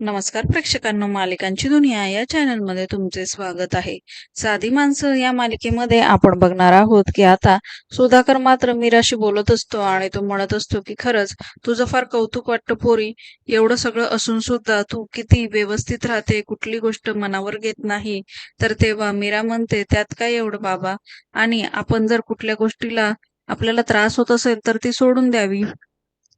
नमस्कार प्रेक्षकांनो मालिकांची दुनिया या चॅनलमध्ये तुमचे स्वागत आहे. साधी माणसं या मालिकेमध्ये आपण बघणार आहोत की आता सुधाकर मात्र मीराशी बोलत असतो आणि तो म्हणत असतो की खरंच तुझं फार कौतुक वाटतं पोरी. एवढं सगळं असून सुद्धा तू किती व्यवस्थित राहते कुठली गोष्ट मनावर घेत नाही. तर तेव्हा मीरा म्हणते त्यात काय एवढं बाबा? आणि आपण जर कुठल्या गोष्टीला आपल्याला त्रास होत असेल तर ती सोडून द्यावी.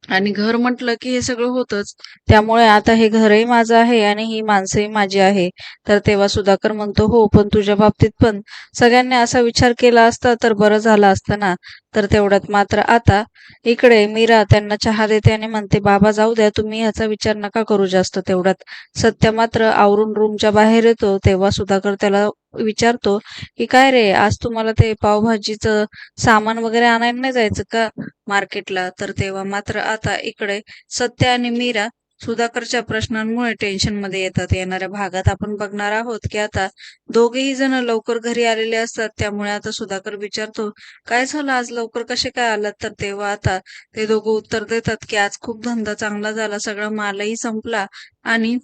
आणि घर म्हटलं की हे सगळं होतच. त्यामुळे आता हे घरही माझं आहे आणि ही माणसंही माझी आहे. तर तेव्हा सुधाकर म्हणतो हो पण तुझ्या बाबतीत पण सगळ्यांनी असा विचार केला असता तर बरं झालं असतं ना. तर तेवढ्यात मात्र आता इकडे मीरा त्यांना चहा देते आणि म्हणते बाबा जाऊ द्या तुम्ही ह्याचा विचार नका करू जास्त तेवढ्यात. सत्य मात्र आवरून रूमच्या बाहेर येतो. तेव्हा सुधाकर त्याला विचारतो की काय रे आज तुम्हाला ते पावभाजीचं सामान वगैरे आणायला नाही जायचं का? मार्केटला. तर तेव्हा मात्र आता इकडे सत्य आणि मीरा सुधाकरच्या प्रश्नांमुळे टेन्शनमध्ये येतात. येणाऱ्या भागात आपण बघणार आहोत की आता दोघेही जण लवकर घरी आलेले असतात. त्यामुळे आता सुधाकर विचारतो काय झालं? आज लवकर कसे काय आलात? तर तेव्हा आता ते दोघं उत्तर देतात की आज खूप धंदा चांगला झाला. सगळा मालही संपला आणि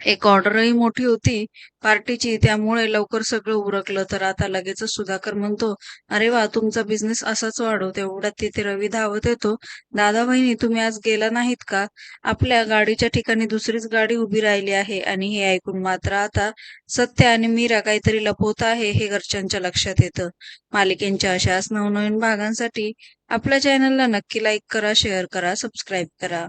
एक ऑर्डरही मोठी होती पार्टीची त्यामुळे लवकर सगळं उरकलं. तर आता लगेच सुधाकर म्हणतो अरे वा तुमचा बिझनेस असाच वाढव तेवढ्यात तिथे रवी धावत येतो. दादा बहिणी तुम्ही आज गेला नाहीत का? आपल्या गाडीच्या ठिकाणी दुसरीच गाडी उभी राहिली आहे आणि हे ऐकून मात्र आता सत्य आणि मीरा काहीतरी लपवत आहे हे घरच्यांच्या लक्षात येतं. मालिकेंच्या अशाच नवनवीन भागांसाठी आपल्या चॅनलला नक्की लाईक करा शेअर करा सबस्क्राईब करा.